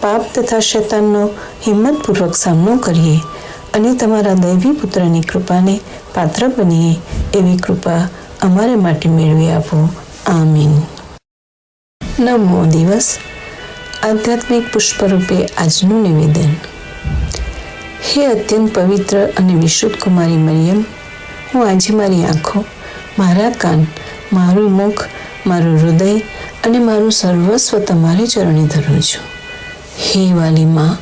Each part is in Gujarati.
પાપ તથા શૈતાનનો હિંમતપૂર્વક સામનો કરીએ અને તમારા દૈવી પુત્રની કૃપાને પાત્ર બનીએ એવી કૃપા અમારે માટે મેળવી આપો. આમીન. નવમો દિવસ, આધ્યાત્મિક પુષ્પરૂપે આજનું નિવેદન. હે અત્યંત પવિત્ર અને વિશુદ્ધ કુમારી મરિયમ, હું આજે મારી આંખો, મારા કાન, મારું મુખ, મારું હૃદય અને મારું સર્વસ્વ તમારે ચરણે ધરું છું. હે વાલી માં,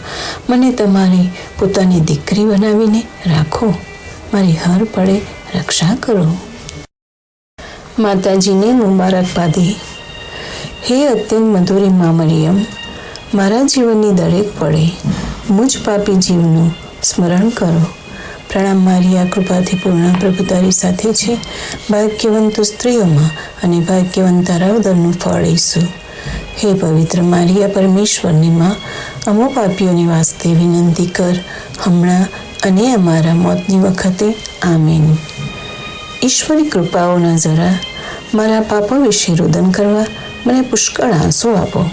મને તમારી પોતાની દીકરી બનાવીને રાખો. મારી હર પડે રક્ષા કરો. માતાજીને મુબાકપાધી હે અત્યંત મધુરી મા મરિયમ, મારા જીવનની દરેક પળે મુજ પાપી જીવનું સ્મરણ કરો. પ્રણામ મારી આ કૃપાથી પૂર્ણ પ્રભુ તારી સાથે છે. ભાગ્યવંતુ સ્ત્રીઓમાં અને ભાગ્યવંત તારાવદરનું ફળ ઈસુ. હે પવિત્ર મારિયા, પરમેશ્વરની માં અમો પાપીઓની વાસ્તે વિનંતી કર, હમણાં અને અમારા મોતની વખતે, આમીન. ઈશ્વરી કૃપાઓના જરા, મારા પાપો વિશે રુદન કરવા, મને પુષ્કળ આંસુ આપો.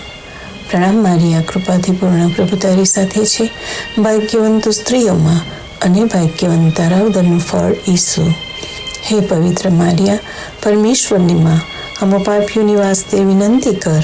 પ્રણામ મારી આ કૃપાથી પૂર્ણ પ્રભુ તારી સાથે છે. ભાગ્યવંત સ્ત્રીઓમાં અને ભાગ્યવંત તારાવદરનું ફળ ઈસુ. હે પવિત્ર મારિયા, પરમેશ્વરની માં અમો પાપીઓની વાસ્તે વિનંતી કર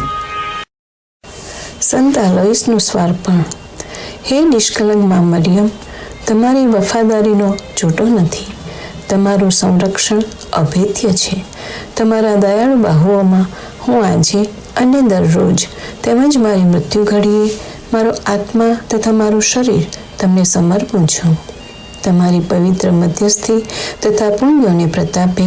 સંત આલોઈસનું સ્વાર્પણ. હે નિષ્કલંકમાં મરિયમ, તમારી વફાદારીનો જોટો નથી. તમારું સંરક્ષણ અભેદ્ય છે. તમારા દયાળુ બાહુઓમાં હું આજે અને દરરોજ તેમજ મારી મૃત્યુ ઘડીએ મારો આત્મા તથા મારું શરીર તમને સમર્પું છું. તમારી પવિત્ર મધ્યસ્થી તથા પુણ્યોને પ્રતાપે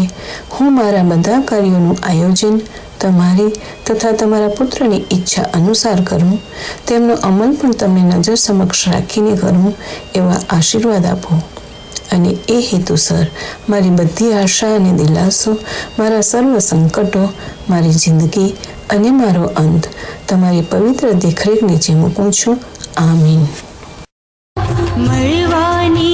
હું મારા બધા કાર્યોનું આયોજન તમારી તથા તમારા પુત્રની ઈચ્છા અનુસાર કરું, તેમનો અમલ પણ તમને નજર સમક્ષ રાખીને કરું, એવા આશીર્વાદ આપો. અને એ હેતુસર મારી બધી આશા અને દિલાસો, મારા સર્વ સંકટો, મારી જિંદગી અને મારો અંત, તમારી પવિત્ર દેખરેખ નીચે મૂકું છું. આમીન. મળવાની